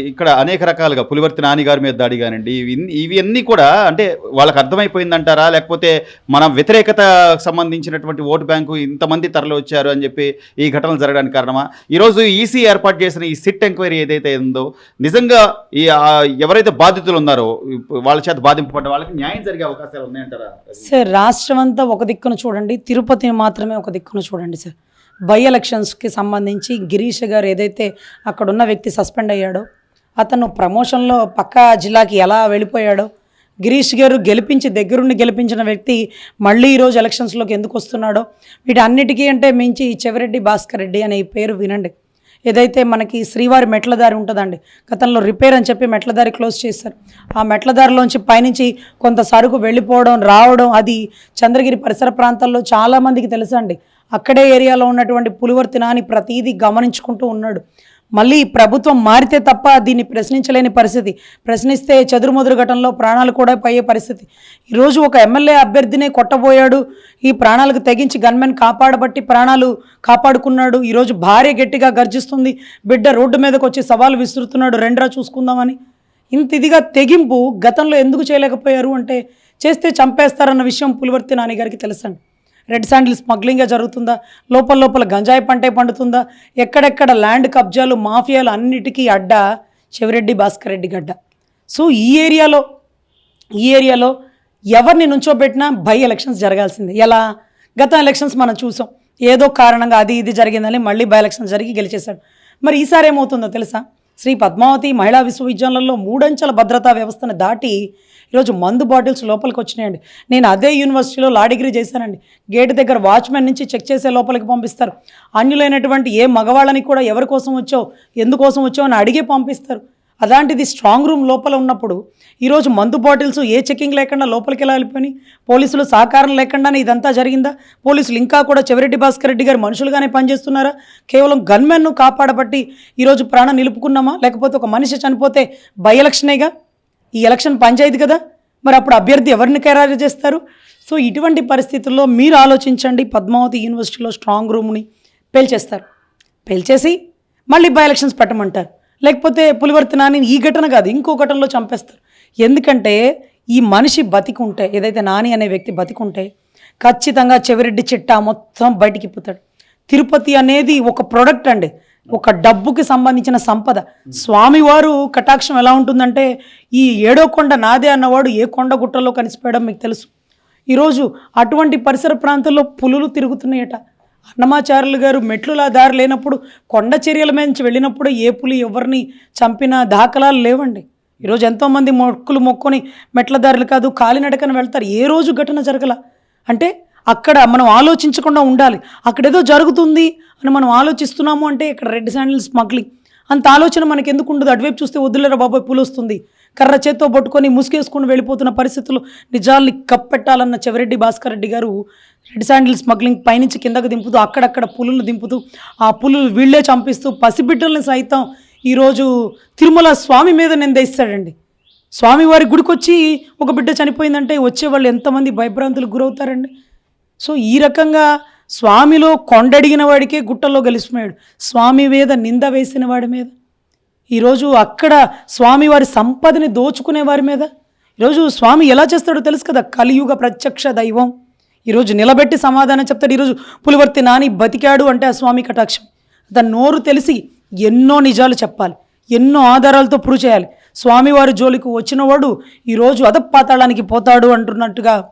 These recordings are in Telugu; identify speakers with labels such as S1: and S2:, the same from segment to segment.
S1: ఇక్కడ అనేక రకాలుగా పులివర్తి నాని గారి మీద దాడి కానివ్వండి ఇవి ఇవన్నీ కూడా అంటే వాళ్ళకి అర్థమైపోయిందంటారా? లేకపోతే మన వ్యతిరేకత సంబంధించినటువంటి ఓటు బ్యాంకు ఇంతమంది తరలి వచ్చారు అని చెప్పి ఈ ఘటనలు జరగడానికి కారణమా? ఈరోజు ఈసీ ఏర్పాటు చేసిన ఈ సిట్ ఎంక్వైరీ ఏదైతే ఉందో నిజంగా ఈ ఎవరైతే బాధితులు ఉన్నారో వాళ్ళ చేత బాధింపబడ్డ వాళ్ళకి న్యాయం జరిగే అవకాశాలు ఉన్నాయంటారా?
S2: సార్ రాష్ట్రం అంతా ఒక దిక్కున చూడండి తిరుపతిని మాత్రమే ఒక దిక్కున చూడండి సార్. బై ఎలక్షన్స్కి సంబంధించి గిరీష్ గారు ఏదైతే అక్కడ ఉన్న వ్యక్తి సస్పెండ్ అయ్యాడో అతను ప్రమోషన్లో పక్క జిల్లాకి ఎలా వెళ్ళిపోయాడో గిరీష్ గారు గెలిపించి దగ్గరుండి గెలిపించిన వ్యక్తి మళ్ళీ ఈరోజు ఎలక్షన్స్లోకి ఎందుకు వస్తున్నాడో వీటన్నిటికీ అంటే మించి చెవిరెడ్డి భాస్కర్ రెడ్డి అనే ఈ పేరు వినండి. ఏదైతే మనకి శ్రీవారి మెట్ల దారి ఉంటుందండి గతంలో రిపేర్ అని చెప్పి మెట్ల దారి క్లోజ్ చేశారు. ఆ మెట్ల దారిలోంచి పైనుంచి కొంత సరుకు వెళ్ళిపోవడం రావడం అది చంద్రగిరి పరిసర ప్రాంతాల్లో చాలామందికి తెలుసండి. అక్కడే ఏరియాలో ఉన్నటువంటి పులివర్తి నాని ప్రతీదీ గమనించుకుంటూ ఉన్నాడు. మళ్ళీ ప్రభుత్వం మారితే తప్ప దీన్ని ప్రశ్నించలేని పరిస్థితి. ప్రశ్నిస్తే చెదురుమదురు ఘటనలో ప్రాణాలు కూడా పోయే పరిస్థితి. ఈరోజు ఒక ఎమ్మెల్యే అభ్యర్థినే కొట్టబోయాడు. ఈ ప్రాణాలకు తెగించి గన్మెన్ కాపాడబట్టి ప్రాణాలు కాపాడుకున్నాడు. ఈరోజు భార్య గట్టిగా గర్జిస్తుంది. బిడ్డ రోడ్డు మీదకి వచ్చి సవాలు విసురుతున్నాడు. రెండ్రా చూసుకుందామని. ఇంత ఇదిగా తెగింపు గతంలో ఎందుకు చేయలేకపోయారు అంటే చేస్తే చంపేస్తారన్న విషయం పులివర్తి నాని గారికి తెలుసండి. రెడ్ శాండిల్ స్మగ్లింగే జరుగుతుందా? లోపల లోపల గంజాయి పంటే పండుతుందా? ఎక్కడెక్కడ ల్యాండ్ కబ్జాలు మాఫియాలు అన్నిటికీ అడ్డ చెవిరెడ్డి భాస్కర్ రెడ్డి గడ్డ. సో ఈ ఏరియాలో ఈ ఏరియాలో ఎవరిని నుంచోబెట్టినా బై ఎలక్షన్స్ జరగాల్సిందే. ఎలా? గత ఎలక్షన్స్ మనం చూసాం. ఏదో కారణంగా అది ఇది జరిగిందని మళ్ళీ బై ఎలక్షన్స్ జరిగి గెలిచేశాడు. మరి ఈసారి ఏమవుతుందో తెలుసా? శ్రీ పద్మావతి మహిళా విశ్వవిద్యాలయంలో మూడంచెల భద్రతా వ్యవస్థను దాటి ఈరోజు మందు బాటిల్స్ లోపలికి వచ్చినాయండి. నేను అదే యూనివర్సిటీలో లా డిగ్రీ చేశానండి. గేట్ దగ్గర వాచ్మెన్ నుంచి చెక్ చేసే లోపలికి పంపిస్తారు. అన్యులైనటువంటి ఏ మగవాళ్ళని కూడా ఎవరి కోసం వచ్చావు? ఎందుకోసం వచ్చావు? అని అడిగే పంపిస్తారు. అలాంటిది స్ట్రాంగ్ రూమ్ లోపల ఉన్నప్పుడు ఈరోజు మందు బాటిల్స్ ఏ చెకింగ్ లేకుండా లోపలికి ఎలా వెళ్ళిపోయినాయి? పోలీసులు సహకారం లేకుండానే ఇదంతా జరిగిందా? పోలీసులు ఇంకా కూడా చెవిరెడ్డి భాస్కర్ రెడ్డి గారు మనుషులుగానే పనిచేస్తున్నారా? కేవలం గన్మెన్ను కాపాడబట్టి ఈరోజు ప్రాణం నిలుపుకున్నామా? లేకపోతే ఒక మనిషి చనిపోతే బై ఎలక్షనేగా? ఈ ఎలక్షన్ పంచాయతీ కదా? మరి అప్పుడు అభ్యర్థి ఎవరిని ఖరారు చేస్తారు? సో ఇటువంటి పరిస్థితుల్లో మీరు ఆలోచించండి. పద్మావతి యూనివర్సిటీలో స్ట్రాంగ్ రూమ్ని పేల్చేస్తారు. పేల్చేసి మళ్ళీ బై ఎలక్షన్స్ పెట్టమంటారు. లేకపోతే పులివర్తి నాని ఈ ఘటన కాదు ఇంకో ఘటనలో చంపేస్తారు. ఎందుకంటే ఈ మనిషి బతికుంటే ఏదైతే నాని అనే వ్యక్తి బతికుంటే ఖచ్చితంగా చెవిరెడ్డి చిట్టా మొత్తం బయటికి పోతాడు. తిరుపతి అనేది ఒక ప్రొడక్ట్ అండి. ఒక డబ్బుకి సంబంధించిన సంపద. స్వామివారు కటాక్షం ఎలా ఉంటుందంటే ఈ ఏడో కొండ నాదే అన్నవాడు ఏ కొండ గుట్టలో కలిసిపోయడం మీకు తెలుసు. ఈరోజు అటువంటి పరిసర ప్రాంతాల్లో పులులు తిరుగుతున్నాయట. అన్నమాచార్యులు గారు మెట్లులా దారి లేనప్పుడు కొండ చర్యల మీద నుంచి వెళ్ళినప్పుడు ఏ పులి ఎవరిని చంపిన దాఖలాలు లేవండి. ఈరోజు ఎంతోమంది మొక్కులు మొక్కుని మెట్ల దారులు కాదు కాలినడకన వెళ్తారు. ఏ రోజు ఘటన జరగల? అంటే అక్కడ మనం ఆలోచించకుండా ఉండాలి. అక్కడేదో జరుగుతుంది అని మనం ఆలోచిస్తున్నాము అంటే ఇక్కడ రెడ్ శాండిల్ స్మగ్లింగ్. అంత ఆలోచన మనకి ఎందుకు ఉండదు? అటువైపు చూస్తే వద్దులేరా బాబాయ్ పులు వస్తుంది. కర్ర చేత్తో పట్టుకొని ముసుగేసుకొని వెళ్ళిపోతున్న పరిస్థితులు నిజాల్ని కప్పెట్టాలన్న చెవిరెడ్డి భాస్కర్ రెడ్డి గారు రెడ్ శాండిల్ స్మగ్లింగ్ పైనుంచి కిందకు దింపుతూ అక్కడక్కడ పులులు దింపుతూ ఆ పులులు వీళ్ళే చంపిస్తూ పసిబిడ్డల్ని సైతం ఈరోజు తిరుమల స్వామి మీద నిందేస్తాడండి. స్వామివారి గుడికొచ్చి ఒక బిడ్డ చనిపోయిందంటే వచ్చే వాళ్ళు ఎంతమంది భయభ్రాంతులకు గురవుతారండి? సో ఈ రకంగా స్వామిలో కొండడిగిన వాడికే గుట్టలో గెలిచిపోయాడు స్వామి మీద నింద వేసిన వాడి మీద. ఈరోజు అక్కడ స్వామి వారి సంపదని దోచుకునే వారి మీద? ఈరోజు స్వామి ఎలా చేస్తాడో తెలుసు కదా? కలియుగ ప్రత్యక్ష దైవం. ఈరోజు నిలబెట్టి సమాధానం చెప్తాడు. ఈరోజు పులివర్తి నాని బతికాడు అంటే ఆ స్వామి కటాక్షం. అతని నోరు తెలిసి ఎన్నో నిజాలు చెప్పాలి. ఎన్నో ఆధారాలతో ప్రూవ్ చేయాలి. స్వామివారి జోలికి వచ్చినవాడు ఈరోజు అధపాతాళానికి పోతాడు అంటున్నట్టుగా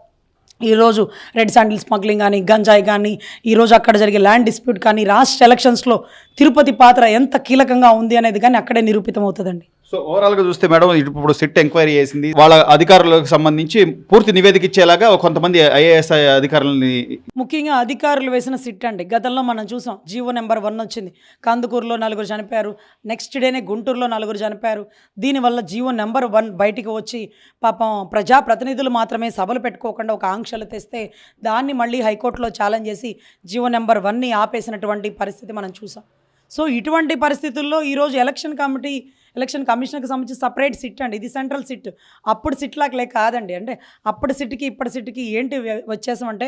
S2: ఈరోజు రెడ్ శాండిల్ స్మగ్లింగ్ కానీ గంజాయి కానీ ఈరోజు అక్కడ జరిగే ల్యాండ్ డిస్ప్యూట్ కానీ రాష్ట్ర ఎలక్షన్స్లో తిరుపతి పాత్ర ఎంత కీలకంగా ఉంది అనేది కానీ అక్కడే నిరూపితం అవుతుందండి
S1: సో ఓవరాల్గా చూస్తే మేడం ఇప్పుడు సిట్ ఎంక్వైరీ చేసింది. వాళ్ళ అధికారులకు సంబంధించి పూర్తి నివేదిక ఇచ్చేలాగా కొంతమంది ఐఏఎస్ అధికారులని
S2: ముఖ్యంగా అధికారులు వేసిన సిట్ అండి. గతంలో మనం చూసాం జీవో నెంబర్ వన్ వచ్చింది. కందుకూరులో నలుగురు చనిపోయారు. నెక్స్ట్ డేనే గుంటూరులో నలుగురు చనిపోయారు. దీనివల్ల జీవో నెంబర్ వన్ బయటికి వచ్చి పాపం ప్రజాప్రతినిధులు మాత్రమే సభలు పెట్టుకోకుండా ఒక ఆంక్షలు తెస్తే దాన్ని మళ్ళీ హైకోర్టులో ఛాలెంజ్ చేసి జీవో నెంబర్ వన్ని ఆపేసినటువంటి పరిస్థితి మనం చూసాం. సో ఇటువంటి పరిస్థితుల్లో ఈరోజు ఎలక్షన్ కమిటీ ఎలక్షన్ కమిషన్కి సంబంధించి సపరేట్ సిట్ అండి. ఇది సెంట్రల్ సిట్. అప్పుడు సిట్ లేక కాదండి. అంటే అప్పుడు సిట్కి ఇప్పటి సిట్కి ఏంటి వచ్చేసామంటే అంటే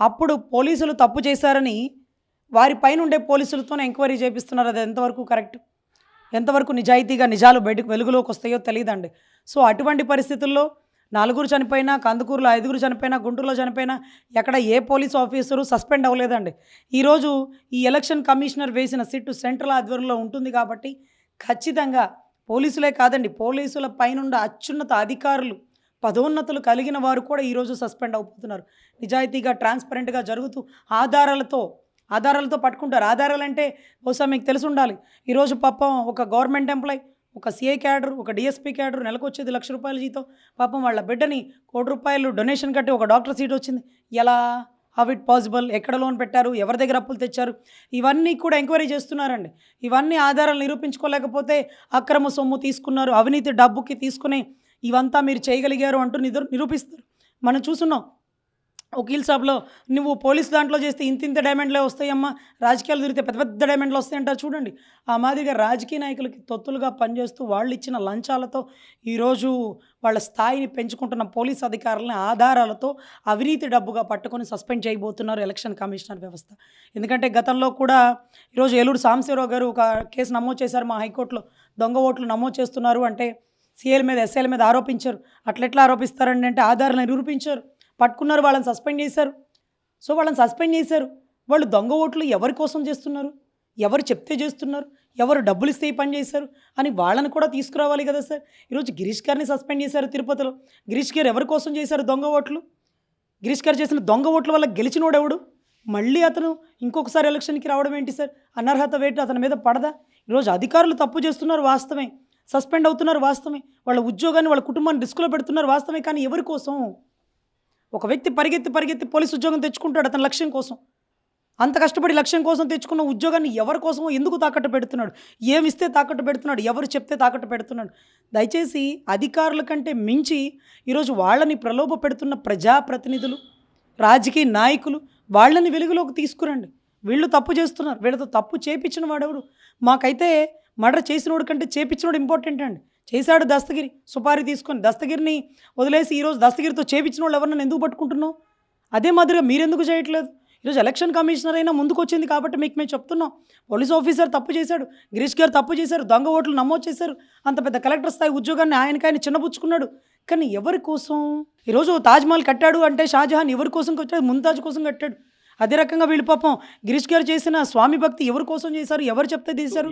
S2: అప్పుడు పోలీసులు తప్పు చేశారని వారి పైన ఉండే పోలీసులతోనే ఎంక్వైరీ చేపిస్తున్నారు. అది ఎంతవరకు కరెక్ట్? ఎంతవరకు నిజాయితీగా నిజాలు బయటకు వెలుగులోకి వస్తాయో తెలియదండి సో అటువంటి పరిస్థితుల్లో నలుగురు చనిపోయినా కందుకూరులో ఐదుగురు చనిపోయినా గుంటూరులో చనిపోయినా ఎక్కడ ఏ పోలీస్ ఆఫీసరు సస్పెండ్ అవ్వలేదండి. ఈరోజు ఈ ఎలక్షన్ కమిషనర్ వేసిన సిట్టు సెంట్రల్ ఆధ్వర్యంలో ఉంటుంది కాబట్టి ఖచ్చితంగా పోలీసులే కాదండి పోలీసుల పైనుండ అత్యున్నత అధికారులు పదోన్నతులు కలిగిన వారు కూడా ఈరోజు సస్పెండ్ అయిపోతున్నారు నిజాయితీగా ట్రాన్స్పరెంట్గా జరుగుతూ ఆధారాలతో ఆధారాలతో పట్టుకుంటారు. ఆధారాలంటే బహుశా మీకు తెలిసి ఉండాలి ఈరోజు పాపం ఒక గవర్నమెంట్ ఎంప్లాయ్ ఒక సిఐ క్యాడర్ ఒక డిఎస్పీ క్యాడర్ నెలకు వచ్చేది లక్ష రూపాయల జీతం. పాపం వాళ్ళ బిడ్డని కోటి రూపాయలు డొనేషన్ కట్టి ఒక డాక్టర్ సీట్ వచ్చింది. ఎలా? హౌ ఇట్ పాసిబుల్ ఎక్కడ లోన్ పెట్టారు? ఎవరి దగ్గర అప్పులు తెచ్చారు? ఇవన్నీ కూడా ఎంక్వైరీ చేస్తున్నారండి. ఇవన్నీ ఆధారాలు నిరూపించుకోలేకపోతే అక్రమ సొమ్ము తీసుకున్నారు. అవినీతి డబ్బుకి తీసుకుని ఇవంతా మీరు చేయగలిగారు అంటూ నిరూపిస్తారు. మనం చూస్తున్నాం వకీల్ షాప్లో నువ్వు పోలీస్ దాంట్లో చేస్తే ఇంత ఇంత డైమండ్లే వస్తాయమ్మా రాజకీయాలు తిరిగితే పెద్ద పెద్ద డైమండ్లు వస్తాయంటారు చూడండి. ఆ మాదిరిగా రాజకీయ నాయకులకి తొత్తులుగా పనిచేస్తూ వాళ్ళు ఇచ్చిన లంచాలతో ఈరోజు వాళ్ళ స్థాయిని పెంచుకుంటున్న పోలీస్ అధికారులని ఆధారాలతో అవినీతి డబ్బుగా పట్టుకొని సస్పెండ్ చేయబోతున్నారు ఎలక్షన్ కమిషనర్ వ్యవస్థ. ఎందుకంటే గతంలో కూడా ఈరోజు ఏలూరు సాంశివరావు గారు ఒక కేసు నమోదు చేశారు మా హైకోర్టులో దొంగ ఓట్లు నమోదు చేస్తున్నారు అంటే సీఎల్ మీద ఎస్ఐల మీద ఆరోపించారు. అట్లెట్లా ఆరోపిస్తారండి అంటే ఆధారాలు నిరూపించారు. పట్టుకున్నారు వాళ్ళని సస్పెండ్ చేశారు. సో వాళ్ళని సస్పెండ్ చేశారు. వాళ్ళు దొంగ ఓట్లు ఎవరి కోసం చేస్తున్నారు? ఎవరు చెప్తే చేస్తున్నారు? ఎవరు డబ్బులు ఇస్తే పని చేశారు? అని వాళ్ళని కూడా తీసుకురావాలి కదా సార్. ఈరోజు గిరీష్ గారిని సస్పెండ్ చేశారు తిరుపతిలో. గిరీష్ గారు ఎవరి కోసం చేశారు దొంగ ఓట్లు? గిరీష్ గారు చేసిన దొంగ ఓట్ల వల్ల గెలిచినోడు ఎవడు? మళ్ళీ అతను ఇంకొకసారి ఎలక్షన్కి రావడం ఏంటి సార్? అనర్హత వేటు అతని మీద పడదా? ఈరోజు అధికారులు తప్పు చేస్తున్నారు వాస్తవమే. సస్పెండ్ అవుతున్నారు వాస్తవమే. వాళ్ళ ఉద్యోగాన్ని వాళ్ళ కుటుంబాన్ని రిస్క్లో పెడుతున్నారు వాస్తవమే. కానీ ఎవరి కోసం? ఒక వ్యక్తి పరిగెత్తి పరిగెత్తి పోలీస్ ఉద్యోగం తెచ్చుకుంటాడు అతని లక్ష్యం కోసం. అంత కష్టపడి లక్ష్యం కోసం తెచ్చుకున్న ఉద్యోగాన్ని ఎవరి కోసమో ఎందుకు తాకట్టు పెడుతున్నాడు? ఏమిస్తే తాకట్టు పెడుతున్నాడు? ఎవరు చెప్తే తాకట్టు పెడుతున్నాడు? దయచేసి అధికారుల కంటే మించి ఈరోజు వాళ్ళని ప్రలోభ పెడుతున్న ప్రజాప్రతినిధులు రాజకీయ నాయకులు వాళ్ళని వెలుగులోకి తీసుకురండి. వీళ్ళు తప్పు చేస్తున్నారు. వీళ్ళతో తప్పు చేపించిన వాడెవడు? మాకైతే మర్డర్ చేసినోడు కంటే చేపించినోడు ఇంపార్టెంట్ అండి. చేశాడు దస్తగిరి. సుపారీ తీసుకొని దస్తగిరిని వదిలేసి ఈరోజు దస్తగిరితో చేపించిన వాళ్ళు ఎవరన్నా ఎందుకు పట్టుకుంటున్నావు? అదే మాదిరిగా మీరెందుకు చేయట్లేదు? ఈరోజు ఎలక్షన్ కమిషనర్ అయినా ముందుకు వచ్చింది కాబట్టి మీకు మేము చెప్తున్నాం. పోలీస్ ఆఫీసర్ తప్పు చేశాడు గిరీష్ గారు తప్పు చేశారు దొంగ ఓట్లు నమోదు చేశారు అంత పెద్ద కలెక్టర్ స్థాయి ఉద్యోగాన్ని ఆయనకి ఆయన చిన్నపుచ్చుకున్నాడు. కానీ ఎవరి కోసం? ఈరోజు తాజ్మహల్ కట్టాడు అంటే షాజహాన్ ఎవరి కోసం కట్టాడు? ముంతాజ్ కోసం కట్టాడు. అదే రకంగా వీళ్ళు పాపం గిరీష్ గారు చేసిన స్వామి భక్తి ఎవరి కోసం చేశారు? ఎవరు చెప్తే తీశారు